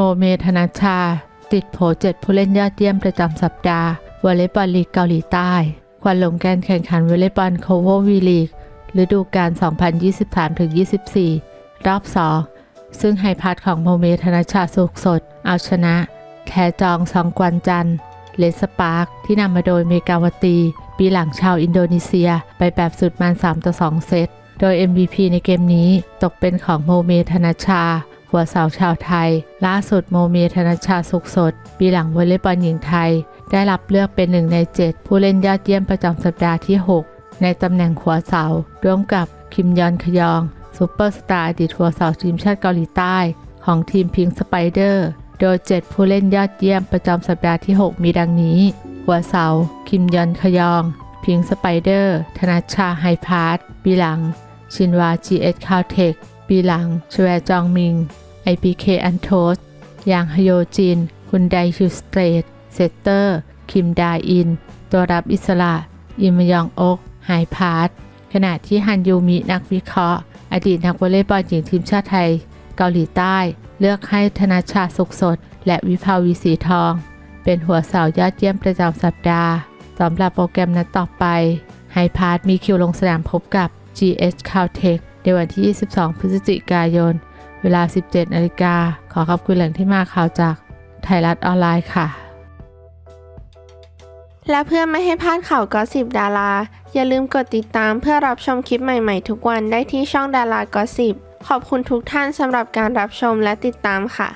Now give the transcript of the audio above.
โมเมธนาชา ติดโผเจ็ดผู้เล่นยอดเยี่ยมประจำสัปดาห์วอลเลย์บอลลีกเกาหลีใต้ควันหลงการแข่งขันวอลเลย์บอลโคโววีลีกฤดูกาล 2023-24 รอบ 2 ซึ่งไฮพัดของโมเมธนาชาสุกสด เอาชนะ แคจองซองกวนจันเลสปาร์ค ที่นำมาโดยเมกาวตี ปีหลังชาวอินโดนีเซีย ไปแบบสุดมัน 3 ต่อ 2 เซต โดย MVP ในเกมนี้ตกเป็นของโมเมธนาชา หัวเสาชาวไทย ล่าสุดโมเมธนชาสุกสด ปีหลังวอลเลย์บอลหญิงไทย ได้รับเลือกเป็นหนึ่งใน 7 ผู้เล่นยอดเยี่ยมประจำสัปดาห์ที่ 6 ในตำแหน่งหัวเสา ร่วมกับคิมยอนขยองซูเปอร์สตาร์อดีตหัวเสาทีมชาติเกาหลีใต้ ของทีมพิงสไปเดอร์ โดย 7 ผู้เล่นยอดเยี่ยมประจำสัปดาห์ที่ 6 มีดังนี้ หัวเสา คิมยอนขยอง พิงสไปเดอร์ ธนัชชาไฮพาร์ตปีหลัง ชินวา GS คาวเทค ปีหลังชแวจองมิง IPK อันโทสยางฮโยจิน คุณไดฮิวสเตรทเซตเตอร์ คิมดาอิน ตัวรับอิสระ อิมยองอกไฮพาร์ตขณะที่ฮันยูมินักวิเคราะห์ อดีตนักวอลเลย์บอลหญิงทีมชาติไทย เกาหลีใต้ เลือกให้ธนาชาสุขสด และวิภาวีสีทอง เป็นหัวเสายอดเยี่ยมประจำสัปดาห์สำหรับโปรแกรมนัดต่อไปไฮพาร์ตมีคิวลงสนามพบกับ GS Caltech ในวันที่ 22 พฤศจิกายน เวลา 17 นาฬิกา ขอขอบคุณแหล่งที่มาข่าวจากไทยรัฐออนไลน์ค่ะ และเพื่อไม่ให้พลาดข่าวกอสิบดารา อย่าลืมกดติดตามเพื่อรับชมคลิปใหม่ๆ ทุกวันได้ที่ช่องดารากอสิบขอบคุณทุกท่านสำหรับการรับชมและติดตามค่ะ